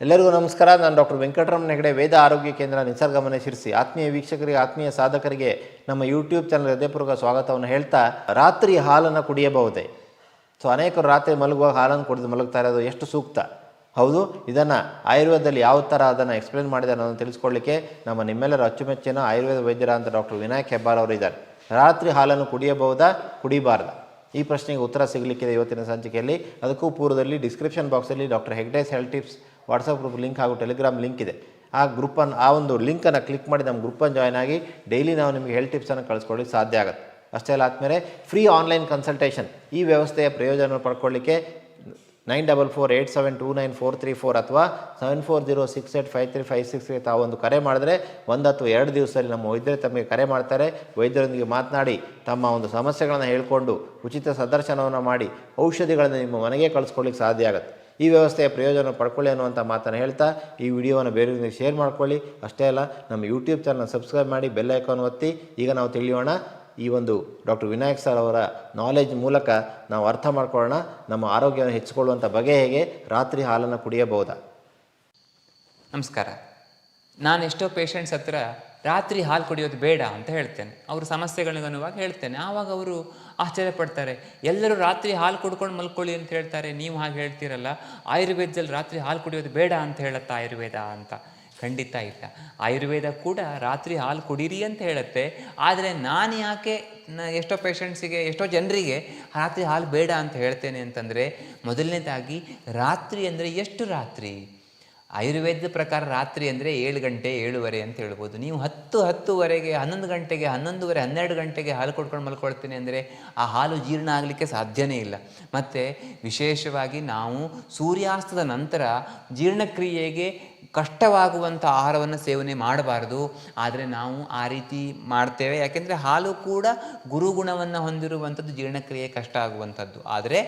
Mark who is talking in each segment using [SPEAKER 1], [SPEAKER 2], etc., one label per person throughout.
[SPEAKER 1] ಎಲ್ಲರಿಗೂ ನಮಸ್ಕಾರ. ನಾನು ಡಾಕ್ಟರ್ ವೆಂಕಟರಮಣ ಹೆಗಡೆ, ವೇದ ಆರೋಗ್ಯ ಕೇಂದ್ರ ನಿಸರ್ಗಮನೆ ಶಿರಿಸಿ. ಆತ್ಮೀಯ ವೀಕ್ಷಕರಿಗೆ, ಆತ್ಮೀಯ ಸಾಧಕರಿಗೆ ನಮ್ಮ ಯೂಟ್ಯೂಬ್ ಚಾನಲ್ ಹೃದಯಪೂರ್ವಕ ಸ್ವಾಗತವನ್ನು ಹೇಳ್ತಾ ರಾತ್ರಿ ಹಾಲನ್ನು ಕುಡಿಯಬಹುದೇ? ಸೊ, ಅನೇಕರು ರಾತ್ರಿ ಮಲಗುವಾಗ ಹಾಲನ್ನು ಕುಡಿದು ಮಲಗ್ತಾ ಇರೋದು ಎಷ್ಟು ಸೂಕ್ತ? ಹೌದು, ಇದನ್ನು ಆಯುರ್ವೇದದಲ್ಲಿ ಯಾವ ಥರ ಅದನ್ನು ಎಕ್ಸ್ಪ್ಲೇನ್ ಮಾಡಿದ್ದಾರೆ ಅನ್ನೋದನ್ನು ತಿಳಿಸ್ಕೊಳ್ಳಿಕ್ಕೆ ನಮ್ಮ ನಿಮ್ಮೆಲ್ಲರ ಅಚ್ಚುಮೆಚ್ಚಿನ ಆಯುರ್ವೇದ ವೈದ್ಯರ ಅಂತ ಡಾಕ್ಟರ್ ವಿನಾಯಕ್ ಹೆಬ್ಬಾರ್ ಅವರು ಇದ್ದಾರೆ. ರಾತ್ರಿ ಹಾಲನ್ನು ಕುಡಿಯಬಹುದಾ? ಕುಡಿಬಾರ್ದಾ? ಈ ಪ್ರಶ್ನೆಗೆ ಉತ್ತರ ಸಿಗಲಿಕ್ಕಿದೆ ಇವತ್ತಿನ ಸಂಚಿಕೆಯಲ್ಲಿ. ಅದಕ್ಕೂ ಪೂರ್ವದಲ್ಲಿ ಡಿಸ್ಕ್ರಿಪ್ಷನ್ ಬಾಕ್ಸಲ್ಲಿ doctor Hegde's health tips WhatsApp group link ಹಾಗೂ ಟೆಲಿಗ್ರಾಮ್ ಲಿಂಕ್ ಇದೆ. ಆ ಗ್ರೂಪನ್ನು ಆ ಒಂದು ಲಿಂಕನ್ನು ಕ್ಲಿಕ್ ಮಾಡಿ ನಮ್ಮ ಗ್ರೂಪನ್ನು ಜಾಯ್ನ್ ಆಗಿ ಡೈಲಿ ನಾವು ನಿಮಗೆ ಹೆಲ್ತ್ ಟಿಪ್ಸನ್ನು ಕಳಿಸ್ಕೊಳ್ಳಿಕ್ಕೆ ಸಾಧ್ಯ ಆಗುತ್ತೆ. ಅಷ್ಟೇ ಅಲ್ಲ ಆದಮೇಲೆ ಫ್ರೀ ಆನ್ಲೈನ್ ಕನ್ಸಲ್ಟೇಷನ್ ಈ ವ್ಯವಸ್ಥೆಯ ಪ್ರಯೋಜನ ಪಡ್ಕೊಳ್ಳಿಕ್ಕೆ nine double four eight seven two nine four three four ಅಥವಾ seven four zero six eight five three five ಸಿಕ್ಸ್ಗೆ ಒಂದು ಕರೆ ಮಾಡಿದ್ರೆ ಒಂದು ಅಥವಾ ಎರಡು ದಿವಸದಲ್ಲಿ ನಮ್ಮ ವೈದ್ಯರು ತಮಗೆ ಕರೆ ಮಾಡ್ತಾರೆ. ವೈದ್ಯರೊಂದಿಗೆ ಮಾತನಾಡಿ ತಮ್ಮ ಒಂದು ಸಮಸ್ಯೆಗಳನ್ನು ಹೇಳಿಕೊಂಡು ಉಚಿತ ಸಂದರ್ಶನವನ್ನು ಮಾಡಿ ಔಷಧಿಗಳನ್ನು ನಿಮ್ಮ ಮನೆಗೆ ಕಳಿಸ್ಕೊಳ್ಳಿಕ್ಕೆ ಸಾಧ್ಯ ಆಗುತ್ತೆ. ಈ ವ್ಯವಸ್ಥೆಯ ಪ್ರಯೋಜನ ಪಡ್ಕೊಳ್ಳಿ ಅನ್ನುವಂಥ ಮಾತನ್ನು ಹೇಳ್ತಾ ಈ ವಿಡಿಯೋವನ್ನು ಬೇರೆಯವರಿಗೆ ಶೇರ್ ಮಾಡ್ಕೊಳ್ಳಿ. ಅಷ್ಟೇ ಅಲ್ಲ, ನಮ್ಮ ಯೂಟ್ಯೂಬ್ ಚಾನಲ್ ಸಬ್ಸ್ಕ್ರೈಬ್ ಮಾಡಿ ಬೆಲ್ ಐಕಾನ್ ಒತ್ತಿ. ಈಗ ನಾವು ತಿಳಿಯೋಣ ಈ ಒಂದು ಡಾಕ್ಟರ್ ವಿನಾಯಕ್ ಸರ್ ಅವರ ನಾಲೆಜ್ ಮೂಲಕ ನಾವು ಅರ್ಥ ಮಾಡ್ಕೊಳ್ಳೋಣ, ನಮ್ಮ ಆರೋಗ್ಯವನ್ನು ಹೆಚ್ಚಿಕೊಳ್ಳುವಂಥ ಬಗೆ ಹೇಗೆ ರಾತ್ರಿ ಹಾಲನ್ನು ಕುಡಿಯಬಹುದಾ?
[SPEAKER 2] ನಮಸ್ಕಾರ. ನಾನು ಎಷ್ಟೋ ಪೇಷಂಟ್ಸ್ ಹತ್ರ ರಾತ್ರಿ ಹಾಲು ಕುಡಿಯೋದು ಬೇಡ ಅಂತ ಹೇಳ್ತೇನೆ. ಅವ್ರ ಸಮಸ್ಯೆಗಳಿಗನುವಾಗ ಹೇಳ್ತೇನೆ. ಆವಾಗ ಅವರು ಆಶ್ಚರ್ಯ ಪಡ್ತಾರೆ ಎಲ್ಲರೂ ರಾತ್ರಿ ಹಾಲು ಕುಡ್ಕೊಂಡು ಮಲ್ಕೊಳ್ಳಿ ಅಂತ ಹೇಳ್ತಾರೆ. ನೀವು ಹಾಗೆ ಹೇಳ್ತೀರಲ್ಲ, ಆಯುರ್ವೇದದಲ್ಲಿ ರಾತ್ರಿ ಹಾಲು ಕುಡಿಯೋದು ಬೇಡ ಅಂತ ಹೇಳುತ್ತಾ ಆಯುರ್ವೇದ ಅಂತ. ಖಂಡಿತ ಇಲ್ಲ. ಆಯುರ್ವೇದ ಕೂಡ ರಾತ್ರಿ ಹಾಲು ಕುಡೀರಿ ಅಂತ ಹೇಳುತ್ತೆ. ಆದರೆ ನಾನು ಯಾಕೆ ಎಷ್ಟೋ ಪೇಷಂಟ್ಸಿಗೆ ಎಷ್ಟೋ ಜನರಿಗೆ ರಾತ್ರಿ ಹಾಲು ಬೇಡ ಅಂತ ಹೇಳ್ತೇನೆ ಅಂತಂದರೆ ಮೊದಲನೇದಾಗಿ ರಾತ್ರಿ ಅಂದರೆ ಎಷ್ಟು ರಾತ್ರಿ? ಆಯುರ್ವೇದ ಪ್ರಕಾರ ರಾತ್ರಿ ಅಂದರೆ ಏಳು ಗಂಟೆ, ಏಳುವರೆ ಅಂತ ಹೇಳ್ಬೋದು. ನೀವು ಹತ್ತು, ಹತ್ತುವರೆಗೆ, ಹನ್ನೊಂದು ಗಂಟೆಗೆ, ಹನ್ನೊಂದುವರೆ, ಹನ್ನೆರಡು ಗಂಟೆಗೆ ಹಾಲು ಕೊಡ್ಕೊಂಡು ಮಲ್ಕೊಳ್ತೀನಿ ಅಂದರೆ ಆ ಹಾಲು ಜೀರ್ಣ ಆಗಲಿಕ್ಕೆ ಸಾಧ್ಯನೇ ಇಲ್ಲ. ಮತ್ತು ವಿಶೇಷವಾಗಿ ನಾವು ಸೂರ್ಯಾಸ್ತದ ನಂತರ ಜೀರ್ಣಕ್ರಿಯೆಗೆ ಕಷ್ಟವಾಗುವಂಥ ಆಹಾರವನ್ನು ಸೇವನೆ ಮಾಡಬಾರ್ದು. ಆದರೆ ನಾವು ಆ ರೀತಿ ಮಾಡ್ತೇವೆ. ಯಾಕೆಂದರೆ ಹಾಲು ಕೂಡ ಗುರುಗುಣವನ್ನು ಹೊಂದಿರುವಂಥದ್ದು ಜೀರ್ಣಕ್ರಿಯೆ ಕಷ್ಟ ಆಗುವಂಥದ್ದು. ಆದರೆ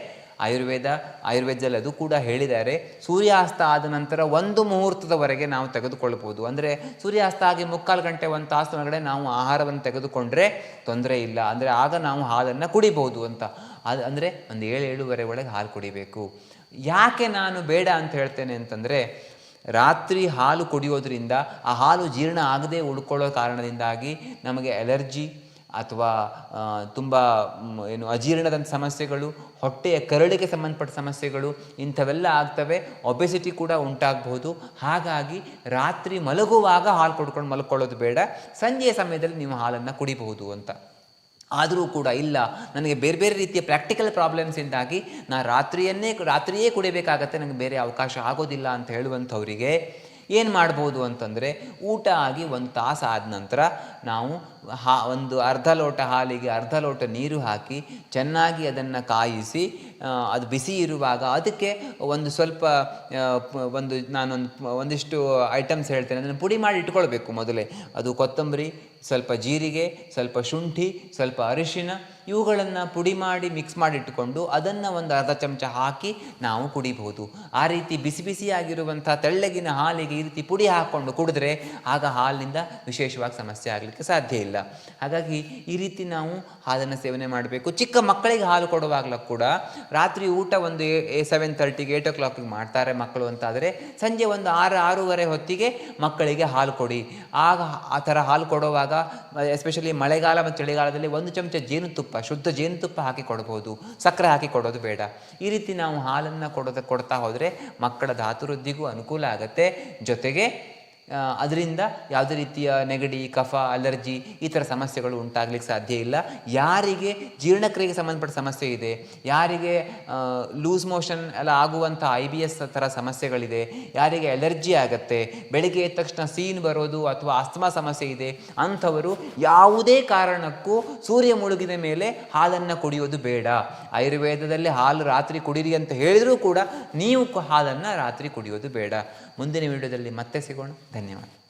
[SPEAKER 2] ಆಯುರ್ವೇದ, ಆಯುರ್ವೇದದಲ್ಲಿ ಅದು ಕೂಡ ಹೇಳಿದ್ದಾರೆ. ಸೂರ್ಯಾಸ್ತ ಆದ ನಂತರ ಒಂದು ಮುಹೂರ್ತದವರೆಗೆ ನಾವು ತೆಗೆದುಕೊಳ್ಬೋದು ಅಂದರೆ ಸೂರ್ಯಾಸ್ತ ಆಗಿ ಮುಕ್ಕಾಲು ಗಂಟೆ ಒಂದು ತಾಸಿನೊಳಗಡೆ ನಾವು ಆಹಾರವನ್ನು ತೆಗೆದುಕೊಂಡ್ರೆ ತೊಂದರೆ ಇಲ್ಲ. ಅಂದರೆ ಆಗ ನಾವು ಹಾಲನ್ನು ಕುಡಿಬಹುದು ಅಂತ. ಅದು ಅಂದರೆ ಒಂದು ಏಳು, ಏಳುವರೆ ಒಳಗೆ ಹಾಲು ಕುಡಿಬೇಕು. ಯಾಕೆ ನಾನು ಬೇಡ ಅಂತ ಹೇಳ್ತೇನೆ ಅಂತಂದರೆ ರಾತ್ರಿ ಹಾಲು ಕುಡಿಯೋದ್ರಿಂದ ಆ ಹಾಲು ಜೀರ್ಣ ಆಗದೆ ಉಳ್ಕೊಳ್ಳೋ ಕಾರಣದಿಂದಾಗಿ ನಮಗೆ ಅಲರ್ಜಿ ಅಥವಾ ತುಂಬ ಏನು ಅಜೀರ್ಣದ ಸಮಸ್ಯೆಗಳು, ಹೊಟ್ಟೆಯ ಕರಳಿಗೆ ಸಂಬಂಧಪಟ್ಟ ಸಮಸ್ಯೆಗಳು, ಇಂಥವೆಲ್ಲ ಆಗ್ತವೆ. ಒಬೆಸಿಟಿ ಕೂಡ ಉಂಟಾಗಬಹುದು. ಹಾಗಾಗಿ ರಾತ್ರಿ ಮಲಗುವಾಗ ಹಾಲು ಕೊಡ್ಕೊಂಡು ಮಲ್ಕೊಳ್ಳೋದು ಬೇಡ. ಸಂಜೆಯ ಸಮಯದಲ್ಲಿ ನೀವು ಹಾಲನ್ನು ಕುಡಿಬಹುದು ಅಂತ. ಆದರೂ ಕೂಡ ಇಲ್ಲ. ನನಗೆ ಬೇರೆ ಬೇರೆ ರೀತಿಯ ಪ್ರಾಕ್ಟಿಕಲ್ ಪ್ರಾಬ್ಲಮ್ಸಿಂದಾಗಿ ನಾನು ರಾತ್ರಿಯನ್ನೇ, ರಾತ್ರಿಯೇ ಕುಡಿಬೇಕಾಗತ್ತೆ. ನನಗೆ ಬೇರೆ ಅವಕಾಶ ಆಗೋದಿಲ್ಲ ಅಂತ ಹೇಳುವಂಥವರಿಗೆ ಏನು ಮಾಡ್ಬೋದು ಅಂತಂದರೆ ಊಟ ಆಗಿ ಒಂದು ತಾಸು ಆದ ನಂತರ ನಾವು ಹಾ, ಒಂದು ಅರ್ಧ ಲೋಟ ಹಾಲಿಗೆ ಅರ್ಧ ಲೋಟ ನೀರು ಹಾಕಿ ಚೆನ್ನಾಗಿ ಅದನ್ನು ಕಾಯಿಸಿ ಅದು ಬಿಸಿ ಇರುವಾಗ ಅದಕ್ಕೆ ಒಂದು ಸ್ವಲ್ಪ ಒಂದು ನಾನೊಂದು, ಒಂದಿಷ್ಟು ಐಟಮ್ಸ್ ಹೇಳ್ತೇನೆ. ಅದನ್ನು ಪುಡಿ ಮಾಡಿ ಇಟ್ಕೊಳ್ಬೇಕು ಮೊದಲೇ. ಅದು ಕೊತ್ತಂಬರಿ ಸ್ವಲ್ಪ ಜೀರಿಗೆ, ಸ್ವಲ್ಪ ಶುಂಠಿ, ಸ್ವಲ್ಪ ಅರಿಶಿನ, ಇವುಗಳನ್ನು ಪುಡಿ ಮಾಡಿ ಮಿಕ್ಸ್ ಮಾಡಿಟ್ಟುಕೊಂಡು ಅದನ್ನು ಒಂದು ಅರ್ಧ ಚಮಚ ಹಾಕಿ ನಾವು ಕುಡಿಬಹುದು. ಆ ರೀತಿ ಬಿಸಿ ಬಿಸಿಯಾಗಿರುವಂಥ ತೆಳ್ಳಗಿನ ಹಾಲಿಗೆ ಈ ರೀತಿ ಪುಡಿ ಹಾಕ್ಕೊಂಡು ಕುಡಿದ್ರೆ ಆಗ ಹಾಲಿನಿಂದ ವಿಶೇಷವಾಗಿ ಸಮಸ್ಯೆ ಆಗಲಿಕ್ಕೆ ಸಾಧ್ಯ ಇಲ್ಲ. ಹಾಗಾಗಿ ಈ ರೀತಿ ನಾವು ಹಾಲನ್ನು ಸೇವನೆ ಮಾಡಬೇಕು. ಚಿಕ್ಕ ಮಕ್ಕಳಿಗೆ ಹಾಲು ಕೊಡುವಾಗಲೂ ಕೂಡ ರಾತ್ರಿ ಊಟ ಒಂದು ಸೆವೆನ್ ತರ್ಟಿಗೆ ಏಟ್ ಓ ಕ್ಲಾಕಿಗೆ ಮಾಡ್ತಾರೆ ಮಕ್ಕಳು ಅಂತಾದರೆ ಸಂಜೆ ಒಂದು ಆರು, ಆರೂವರೆ ಹೊತ್ತಿಗೆ ಮಕ್ಕಳಿಗೆ ಹಾಲು ಕೊಡಿ. ಆಗ ಆ ಥರ ಹಾಲು ಕೊಡುವಾಗ ಎಸ್ಪೆಷಲಿ ಮಳೆಗಾಲ ಮತ್ತು ಚಳಿಗಾಲದಲ್ಲಿ ಒಂದು ಚಮಚ ಜೇನುತುಪ್ಪ, ಶುದ್ಧ ಜೇನುತುಪ್ಪ ಹಾಕಿ ಕೊಡ್ಬೋದು. ಸಕ್ಕರೆ ಹಾಕಿ ಕೊಡೋದು ಬೇಡ. ಈ ರೀತಿ ನಾವು ಹಾಲನ್ನು ಕೊಡೋದಕ್ಕೆ ಕೊಡ್ತಾ ಹೋದರೆ ಮಕ್ಕಳ ಧಾತುವೃದ್ಧಿಗೂ ಅನುಕೂಲ ಆಗುತ್ತೆ. ಜೊತೆಗೆ ಅದರಿಂದ ಯಾವುದೇ ರೀತಿಯ ನೆಗಡಿ, ಕಫ, ಅಲರ್ಜಿ ಈ ಥರ ಸಮಸ್ಯೆಗಳು ಉಂಟಾಗ್ಲಿಕ್ಕೆ ಸಾಧ್ಯ ಇಲ್ಲ. ಯಾರಿಗೆ ಜೀರ್ಣಕ್ರಿಯೆಗೆ ಸಂಬಂಧಪಟ್ಟ ಸಮಸ್ಯೆ ಇದೆ, ಯಾರಿಗೆ ಲೂಸ್ ಮೋಷನ್ ಎಲ್ಲ ಆಗುವಂಥ ಐ ಬಿ ಎಸ್ ಥರ ಸಮಸ್ಯೆಗಳಿದೆ, ಯಾರಿಗೆ ಅಲರ್ಜಿ ಆಗುತ್ತೆ, ಬೆಳಿಗ್ಗೆ ಎದ್ದ ತಕ್ಷಣ ಸೀನ್ ಬರೋದು ಅಥವಾ ಅಸ್ತಮಾ ಸಮಸ್ಯೆ ಇದೆ, ಅಂಥವರು ಯಾವುದೇ ಕಾರಣಕ್ಕೂ ಸೂರ್ಯ ಮುಳುಗಿದ ಮೇಲೆ ಹಾಲನ್ನು ಕುಡಿಯೋದು ಬೇಡ. ಆಯುರ್ವೇದದಲ್ಲಿ ಹಾಲು ರಾತ್ರಿ ಕುಡಿರಿ ಅಂತ ಹೇಳಿದರೂ ಕೂಡ ನೀವು ಹಾಲನ್ನು ರಾತ್ರಿ ಕುಡಿಯೋದು ಬೇಡ. ಮುಂದಿನ ವಿಡಿಯೋದಲ್ಲಿ ಮತ್ತೆ ಸಿಗೋಣ. धन्यवाद